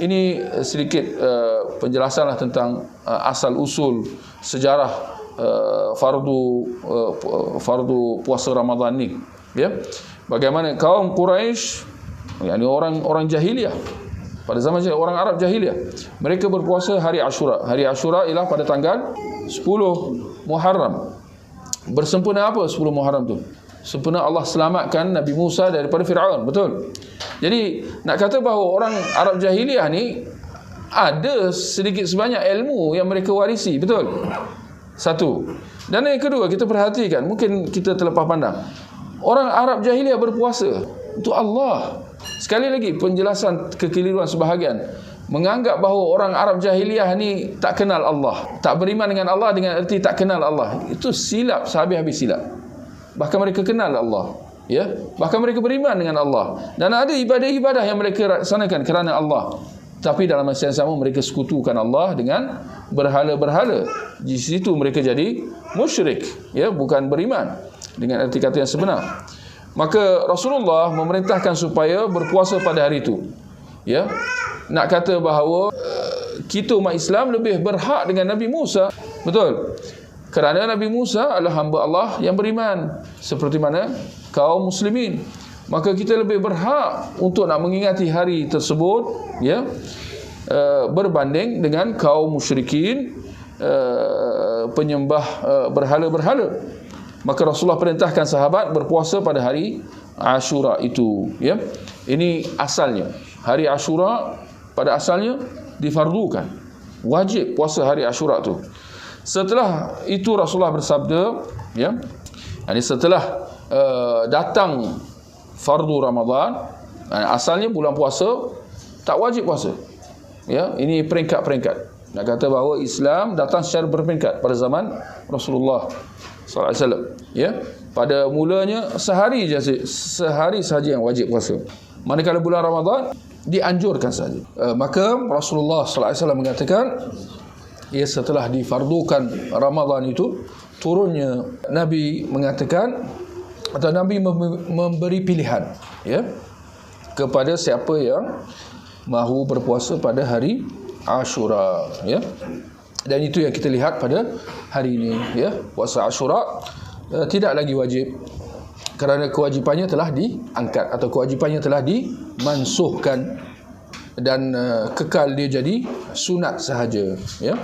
Ini uh, sedikit uh, penjelasan lah tentang uh, asal usul sejarah uh, fardu uh, fardu puasa Ramadan ni. Ya. Bagaimana kaum Quraisy yakni orang orang jahiliah pada zaman jahiliah orang Arab jahiliah mereka berpuasa hari Ashura. Hari Ashura ialah pada tanggal 10 Muharram. Bersempena apa 10 Muharram tu? Sempena Allah selamatkan Nabi Musa daripada Firaun, betul? Jadi nak kata bahawa orang Arab jahiliah ni ada sedikit sebanyak ilmu yang mereka warisi, betul? Satu. Dan yang kedua kita perhatikan, mungkin kita terlepas pandang. Orang Arab jahiliah berpuasa untuk Allah. Sekali lagi penjelasan kekeliruan sebahagian menganggap bahawa orang Arab jahiliah ni tak kenal Allah, tak beriman dengan Allah dengan erti tak kenal Allah. Itu silap, sehabis-habis silap. Bahkan mereka kenal Allah ya. Bahkan mereka beriman dengan Allah. Dan ada ibadah-ibadah yang mereka laksanakan kerana Allah. Tapi dalam masa yang sama mereka sekutukan Allah dengan berhala-berhala. Di situ mereka jadi musyrik ya. Bukan beriman dengan arti kata yang sebenar. Maka Rasulullah memerintahkan supaya berpuasa pada hari itu ya. Nak kata bahawa eh, kita umat Islam lebih berhak dengan Nabi Musa. Betul kerana Nabi Musa adalah hamba Allah yang beriman. Seperti mana? Kaum muslimin. Maka kita lebih berhak untuk nak mengingati hari tersebut ya uh, berbanding dengan kaum musyrikin uh, penyembah uh, berhala-berhala. Maka Rasulullah perintahkan sahabat berpuasa pada hari Ashura itu ya. Ini asalnya. Hari Ashura pada asalnya difardukan. Wajib puasa hari Ashura tu setelah itu Rasulullah bersabda ya ini setelah uh, datang fardu Ramadan asalnya bulan puasa tak wajib puasa. Ya ini peringkat-peringkat. Nak kata bahawa Islam datang secara berperingkat pada zaman Rasulullah sallallahu alaihi wasallam. Ya pada mulanya sehari saja sehari saja yang wajib puasa. Manakala bulan Ramadan dianjurkan saja uh, maka Rasulullah sallallahu alaihi wasallam mengatakan ya setelah difardukan Ramadan itu turunnya Nabi mengatakan atau Nabi memberi pilihan ya kepada siapa yang mahu berpuasa pada hari Ashura ya. Dan itu yang kita lihat pada hari ini ya. Puasa Ashura uh, tidak lagi wajib kerana kewajipannya telah diangkat atau kewajipannya telah dimansuhkan dan uh, kekal dia jadi sunat sahaja ya